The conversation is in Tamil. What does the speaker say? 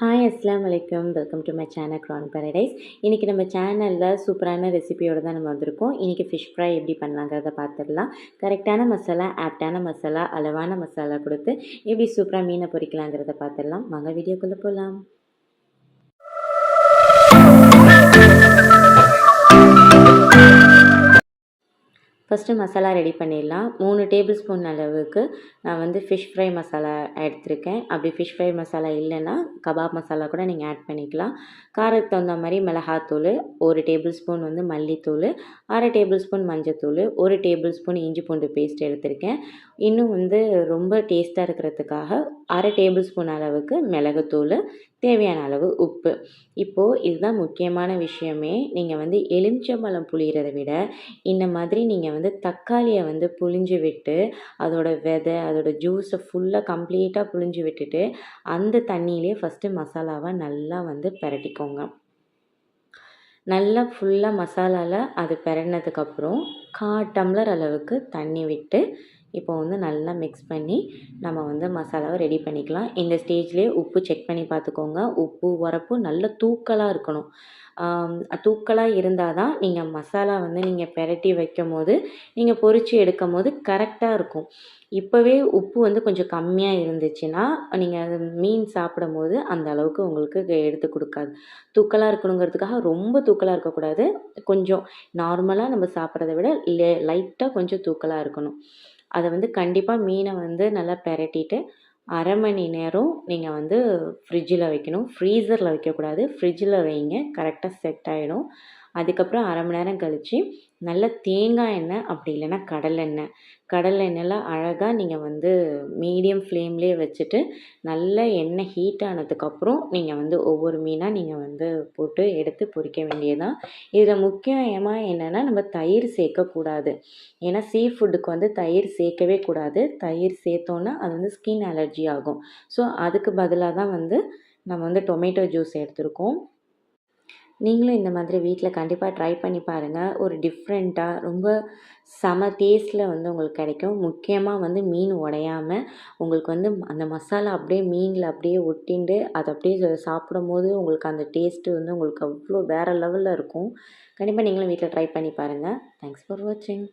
ஹாய் அஸ்லாம் வலைக்கம் வெல்கம் டு மை சேனல் க்ரான் பேரடைஸ் இன்றைக்கி நம்ம சேனலில் சூப்பரான ரெசிபியோடு தான் நம்ம வந்திருக்கோம். இன்றைக்கி ஃபிஷ் ஃப்ரை எப்படி பண்ணலாங்கிறத பார்த்துடலாம். கரெக்டான மசாலா ஆப்டான மசாலா அளவான மசாலா கொடுத்து எப்படி சூப்பராக மீனை பொரிக்கலாங்கிறத பார்த்துடலாம். வாங்க வீடியோக்குள்ளே போகலாம் ஃபஸ்ட்டு மசாலா ரெடி பண்ணிடலாம். மூணு டேபிள் ஸ்பூன் அளவுக்கு நான் வந்து ஃபிஷ் ஃப்ரை மசாலா எடுத்திருக்கேன். அப்படி ஃபிஷ் ஃப்ரை மசாலா இல்லைன்னா கபாப் மசாலா கூட நீங்கள் ஆட் பண்ணிக்கலாம். காரத்துக்கு தகுந்த மாதிரி மிளகாத்தூள் ஒரு டேபிள் ஸ்பூன் வந்து மல்லித்தூள் அரை டேபிள் ஸ்பூன் மஞ்சத்தூள் ஒரு டேபிள் ஸ்பூன் இஞ்சி பூண்டு பேஸ்ட் எடுத்திருக்கேன். இன்னும் வந்து ரொம்ப டேஸ்ட்டாக இருக்கிறதுக்காக அரை டேபிள் ஸ்பூன் அளவுக்கு மிளகுத்தூள் தேவையான அளவு உப்பு. இப்போது இதுதான் முக்கியமான விஷயமே. நீங்கள் வந்து எலுமிச்சம்பழம் புளிகிறத விட இந்த மாதிரி நீங்கள் வந்து தக்காளியை வந்து புழிஞ்சு விட்டு அதோட விதை அதோட ஜூஸை ஃபுல்லாக கம்ப்ளீட்டாக புழிஞ்சு விட்டுட்டு அந்த தண்ணியிலே ஃபஸ்ட்டு மசாலாவை நல்லா வந்து பிரட்டிக்கோங்க. நல்லா ஃபுல்லாக மசாலாவில் அது பிரட்டினதுக்கப்புறம் கா டம்ளர் அளவுக்கு தண்ணி விட்டு இப்போ வந்து நல்லா மிக்ஸ் பண்ணி நம்ம வந்து மசாலாவை ரெடி பண்ணிக்கலாம். இந்த ஸ்டேஜ்லேயே உப்பு செக் பண்ணி பார்த்துக்கோங்க. உப்பு உரப்பு நல்ல தூக்கலாக இருக்கணும். தூக்கலாக இருந்தால் தான் நீங்கள் மசாலா வந்து நீங்கள் பெரட்டி வைக்கும் போது நீங்கள் பொரித்து எடுக்கும் போது கரெக்டாக இருக்கும். இப்போவே உப்பு வந்து கொஞ்சம் கம்மியாக இருந்துச்சுன்னா நீங்கள் அது மீன் சாப்பிடும் போது அந்த அளவுக்கு உங்களுக்கு எடுத்து கொடுக்காது. தூக்கலாக இருக்கணுங்கிறதுக்காக ரொம்ப தூக்கலாக இருக்கக்கூடாது. கொஞ்சம் நார்மலாக நம்ம சாப்பிட்றத விட லே லைட்டாக கொஞ்சம் தூக்கலாக இருக்கணும். அதை வந்து கண்டிப்பாக மீனை வந்து நல்லா பெரட்டிட்டு அரை மணி நேரம் நீங்கள் வந்து ஃப்ரிட்ஜில் வைக்கணும். ஃப்ரீசரில் வைக்கக்கூடாது. ஃப்ரிட்ஜில் வைங்க. கரெக்டாக செட் ஆகிடும் அதுக்கப்புறம் அரை மணி நேரம் கழித்து நல்ல தேங்காய் எண்ணெய் அப்படி இல்லைன்னா கடலெண்ணெய் கடலெண்ணெயில் அழகாக நீங்கள் வந்து மீடியம் ஃப்ளேம்லேயே வச்சுட்டு நல்ல எண்ணெய் ஹீட் ஆனதுக்கப்புறம் நீங்கள் வந்து ஒவ்வொரு மீனாக நீங்கள் வந்து போட்டு எடுத்து பொரிக்க வேண்டியதுதான். இதில் முக்கியமாக என்னென்னா நம்ம தயிர் சேர்க்கக்கூடாது. ஏன்னா சீ ஃபுட்டுக்கு வந்து தயிர் சேர்க்கவே கூடாது. தயிர் சேர்த்தோன்னா அது வந்து ஸ்கின் அலர்ஜி ஆகும். ஸோ அதுக்கு பதிலாக தான் வந்து நம்ம வந்து டொமேட்டோ ஜூஸ் எடுத்திருக்கோம். நீங்களும் இந்த மாதிரி வீட்டில் கண்டிப்பாக ட்ரை பண்ணி பாருங்கள் ஒரு டிஃப்ரெண்ட்டாக ரொம்ப செம டேஸ்ட்டில் வந்து உங்களுக்கு கிடைக்கும். முக்கியமாக வந்து மீன் உடையாமல் உங்களுக்கு வந்து அந்த மசாலா அப்படியே மீனில் அப்படியே ஒட்டிண்டு அதை அப்படியே சாப்பிடும் போது உங்களுக்கு அந்த டேஸ்ட்டு வந்து உங்களுக்கு அவ்வளோ வேறு லெவலில் இருக்கும். கண்டிப்பாக நீங்களும் வீட்டில் ட்ரை பண்ணி பாருங்கள் தேங்க்ஸ் ஃபார் வாட்சிங்